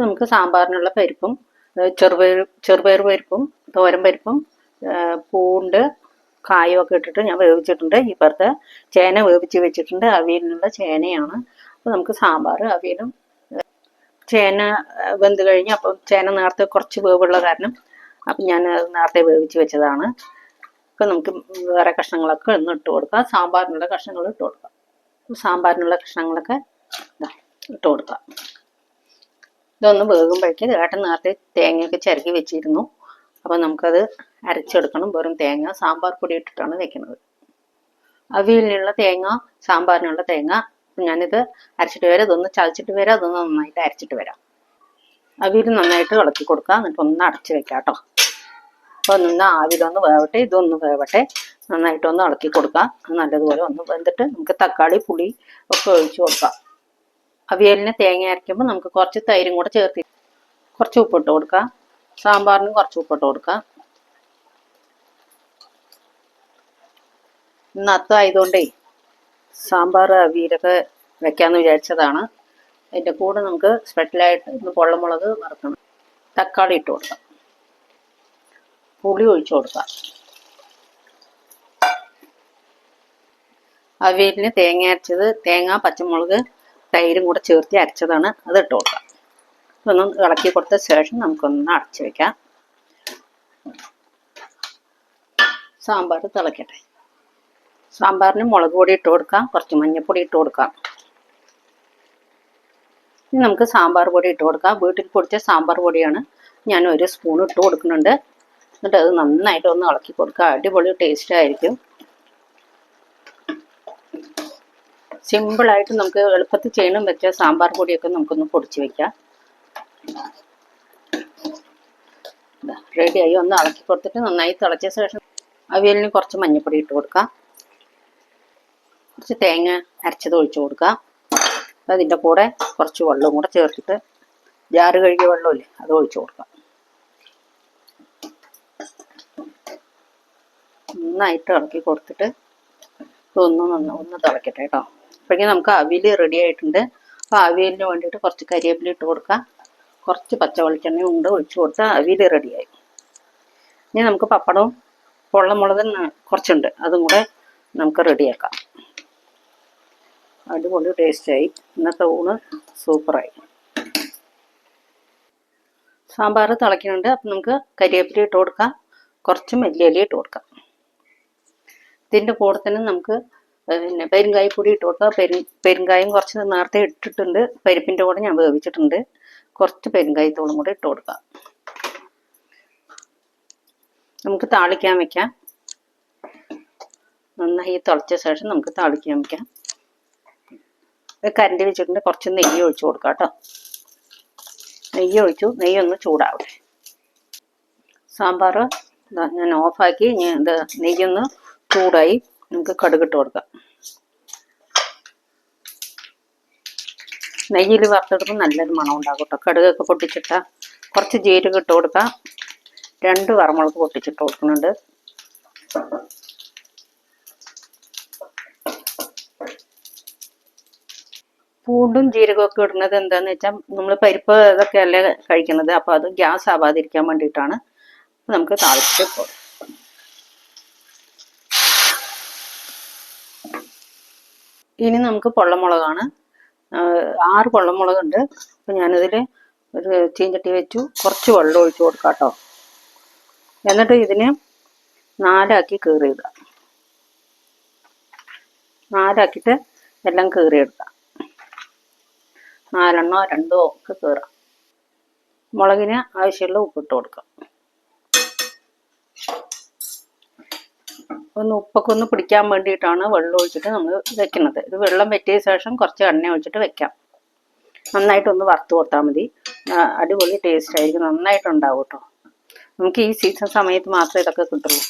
നമുക്ക് സാമ്പാറിനുള്ള പരിപ്പും ചെറുപയർ ചെറുപയർ പരിപ്പും തോരൻ പരിപ്പും പൂണ്ട് കായും ഒക്കെ ഇട്ടിട്ട് ഞാൻ വേവിച്ചിട്ടുണ്ട്. ഇപ്പുറത്തെ ചേന വേവിച്ച് വെച്ചിട്ടുണ്ട്. അവിയലിനുള്ള ചേനയാണ്. അപ്പോൾ നമുക്ക് സാമ്പാർ അവിയലും ചേന വെന്ത് കഴിഞ്ഞ് അപ്പം ചേന നേരത്തെ കുറച്ച് വേവുള്ള കാരണം അപ്പം ഞാൻ നേരത്തെ വേവിച്ച് വെച്ചതാണ്. ഇപ്പം നമുക്ക് വേറെ കഷ്ണങ്ങളൊക്കെ ഒന്ന് ഇട്ട് കൊടുക്കാം. സാമ്പാറിനുള്ള കഷ്ണങ്ങൾ ഇട്ട് കൊടുക്കാം. സാമ്പാറിനുള്ള കഷ്ണങ്ങളൊക്കെ ഇട്ട് കൊടുക്കാം. ഇതൊന്ന് വേകുമ്പോഴേക്ക് ഏട്ടൻ നേരത്തെ തേങ്ങയൊക്കെ ചിരകി വെച്ചിരുന്നു. അപ്പോൾ നമുക്കത് അരച്ചെടുക്കണം. വെറും തേങ്ങ സാമ്പാർ പൊടി ഇട്ടിട്ടാണ് വെക്കുന്നത്. അവിയലിനുള്ള തേങ്ങ സാമ്പാറിനുള്ള തേങ്ങ ഞാനിത് അരച്ചിട്ട് വരാം. ഇതൊന്ന് ചതച്ചിട്ട് വരാം. അതൊന്ന് നന്നായിട്ട് അരച്ചിട്ട് വരാം. അവിയൽ നന്നായിട്ട് ഇളക്കി കൊടുക്കുക എന്നിട്ട് ഒന്ന് അടച്ചു വെക്കാം കേട്ടോ. അപ്പോൾ നിന്ന് ആവിലൊന്ന് വേവട്ടെ. ഇതൊന്ന് വേവട്ടെ. നന്നായിട്ടൊന്ന് ഇളക്കി കൊടുക്കുക നല്ലതുപോലെ ഒന്ന് വെന്തിട്ട് നമുക്ക് തക്കാളി പുളി ഒക്കെ ഒഴിച്ചു കൊടുക്കാം. അവിയലിന് തേങ്ങ അരയ്ക്കുമ്പോൾ നമുക്ക് കുറച്ച് തൈരും കൂടെ ചേർത്തി കുറച്ച് ഉപ്പിട്ട് കൊടുക്കുക സാമ്പാറിനും കുറച്ച് ഉപ്പിട്ട് കൊടുക്കുക ഇന്ന് അത്തായതുകൊണ്ടേ സാമ്പാർ അവിയലൊക്കെ വെക്കാമെന്ന് വിചാരിച്ചതാണ്. അതിന്റെ കൂടെ നമുക്ക് സ്പെഷ്യലായിട്ട് ഇന്ന് പൊള്ളമുളക് വറുക്കണം. തക്കാളി ഇട്ട് കൊടുക്കാം. പുളി ഒഴിച്ചു കൊടുക്കാം. അവിയലിന് തേങ്ങ അരച്ചത് തേങ്ങ പച്ചമുളക് തൈരും കൂടെ ചേർത്ത് അരച്ചതാണ് അത് ഇട്ട് കൊടുക്കാം ഇതൊന്ന് ഇളക്കി കൊടുത്ത ശേഷം നമുക്കൊന്ന് അടച്ചു വെക്കാം. സാമ്പാർ തിളക്കട്ടെ. സാമ്പാറിന് മുളക് പൊടി ഇട്ട് കൊടുക്കാം കുറച്ച് മഞ്ഞൾപ്പൊടി ഇട്ട് കൊടുക്കാം. ഇനി നമുക്ക് സാമ്പാർ പൊടി ഇട്ട് കൊടുക്കാം. വീട്ടിൽ പൊടിച്ച സാമ്പാർ പൊടിയാണ് ഞാൻ ഒരു സ്പൂൺ ഇട്ട് കൊടുക്കുന്നുണ്ട്. എന്നിട്ട് അത് നന്നായിട്ട് ഒന്ന് ഇളക്കി കൊടുക്കുക അടിപൊളി ടേസ്റ്റ് ആയിരിക്കും. സിമ്പിളായിട്ട് നമുക്ക് എളുപ്പത്തിൽ ചെയ്യണം. വെച്ച സാമ്പാർ പൊടിയൊക്കെ നമുക്കൊന്ന് പൊടിച്ച് വെക്കാം. റെഡിയായി ഒന്ന് ഇളക്കി കൊടുത്തിട്ട് നന്നായി തിളച്ച ശേഷം അവിയലിന് കുറച്ച് മഞ്ഞൾപ്പൊടി ഇട്ട് കൊടുക്കാം. കുറച്ച് തേങ്ങ അരച്ചത് ഒഴിച്ചു കൊടുക്കാം. അതിന്റെ കൂടെ കുറച്ച് വെള്ളവും കൂടെ ചേർത്തിട്ട് ജാറ് കഴുകിയ വെള്ളമില്ലേ അത് ഒഴിച്ചു കൊടുക്കാം. നന്നായിട്ട് ഇളക്കി കൊടുത്തിട്ട് നന്ന ഒന്ന് തിളക്കട്ടെ കേട്ടോ. അപ്പോഴേക്കും നമുക്ക് അവിയൽ റെഡി ആയിട്ടുണ്ട്. അപ്പോൾ അവിയലിന് വേണ്ടിയിട്ട് കുറച്ച് കരിവേപ്പില ഇട്ട് കൊടുക്കാം. കുറച്ച് പച്ച വെളിച്ചെണ്ണയും ഉണ്ട് ഒഴിച്ച് കൊടുത്താൽ അവിയൽ റെഡിയായി ഇനി നമുക്ക് പപ്പടവും പൊള്ളമുളകും കുറച്ചുണ്ട് അതും കൂടെ നമുക്ക് റെഡിയാക്കാം അടിപൊളി ടേസ്റ്റായി ഇന്നത്തെ ഊണ് സൂപ്പറായി സാമ്പാർ തിളയ്ക്കുന്നുണ്ട് അപ്പം നമുക്ക് കരിവേപ്പില ഇട്ട് കൊടുക്കാം. കുറച്ച് മല്ലിയില ഇട്ട് കൊടുക്കാം. ഇതിന്റെ കൂടെ തന്നെ നമുക്ക് പിന്നെ പെരുങ്കായ പൊടി ഇട്ട് കൊടുക്കുക പെരു പെരുങ്കായും കുറച്ച് നേരത്തെ ഇട്ടിട്ടുണ്ട്. പരിപ്പിന്റെ കൂടെ ഞാൻ വേവിച്ചിട്ടുണ്ട്. കുറച്ച് പെരുങ്കായത്തോളം കൂടെ ഇട്ട് കൊടുക്കുക നമുക്ക് താളിക്കാൻ വെക്കാം. നന്നായി തിളച്ച ശേഷം നമുക്ക് താളിക്കാൻ വെക്കാം. കരണ്ടി വെച്ചിട്ടുണ്ട്. കുറച്ച് നെയ്യ് ഒഴിച്ചു കൊടുക്കാം കേട്ടോ. നെയ്യ് ഒഴിച്ചു. നെയ്യ് ഒന്ന് ചൂടാവട്ടെ. സാമ്പാർ ഞാൻ ഓഫാക്കി. ഞാൻ നെയ്യൊന്ന് ചൂടായി. നമുക്ക് കടുകിട്ട് കൊടുക്കാം. നെയ്യിൽ വറുത്തെടുക്കുമ്പോൾ നല്ലൊരു മണം ഉണ്ടാകും കേട്ടോ. കടുകൊക്കെ പൊട്ടിച്ചിട്ട കുറച്ച് ജീരകം ഇട്ട് കൊടുക്കാം. രണ്ട് വറമുളക് പൊട്ടിച്ചിട്ട് കൊടുക്കുന്നുണ്ട്. പൂണ്ടും ജീരകമൊക്കെ ഇടുന്നത് എന്താന്ന് വെച്ചാൽ നമ്മൾ പരിപ്പ് ഇതൊക്കെ അല്ലേ കഴിക്കുന്നത്? അപ്പോൾ അത് ഗ്യാസ് ആവാതിരിക്കാൻ വേണ്ടിയിട്ടാണ്. നമുക്ക് നമുക്ക് താളിച്ചിട്ട് ഇനി നമുക്ക് പൊള്ളമുളകാണ്. ആറ് പൊള്ളമുളകുണ്ട്. അപ്പം ഞാനിതിൽ ഒരു ചീഞ്ചട്ടി വെച്ചു. കുറച്ച് വെള്ളം ഒഴിച്ചു കൊടുക്കാം കേട്ടോ എന്നിട്ട് ഇതിനെ നാലാക്കി കീറിയിടുക. നാലാക്കിയിട്ട് എല്ലാം കീറിയിടുക നാലെണ്ണോ രണ്ടോ ഒക്കെ കീറാം. മുളകിന് ആവശ്യമുള്ള ഉപ്പിട്ട് കൊടുക്കാം. ഒന്ന് ഉപ്പൊക്കെ ഒന്ന് പിടിക്കാൻ വേണ്ടിയിട്ടാണ് വെള്ളം ഒഴിച്ചിട്ട് നമ്മൾ വെക്കുന്നത്. ഇത് വെള്ളം വറ്റിയ ശേഷം കുറച്ച് എണ്ണ ഒഴിച്ചിട്ട് വെക്കാം. നന്നായിട്ടൊന്ന് വറുത്ത് കൊടുത്താൽ മതി. അടിപൊളി ടേസ്റ്റ് ആയിരിക്കും. നന്നായിട്ടുണ്ടാവും കേട്ടോ നമുക്ക് ഈ സീസൺ സമയത്ത് മാത്രമേ ഇതൊക്കെ കിട്ടുള്ളൂ.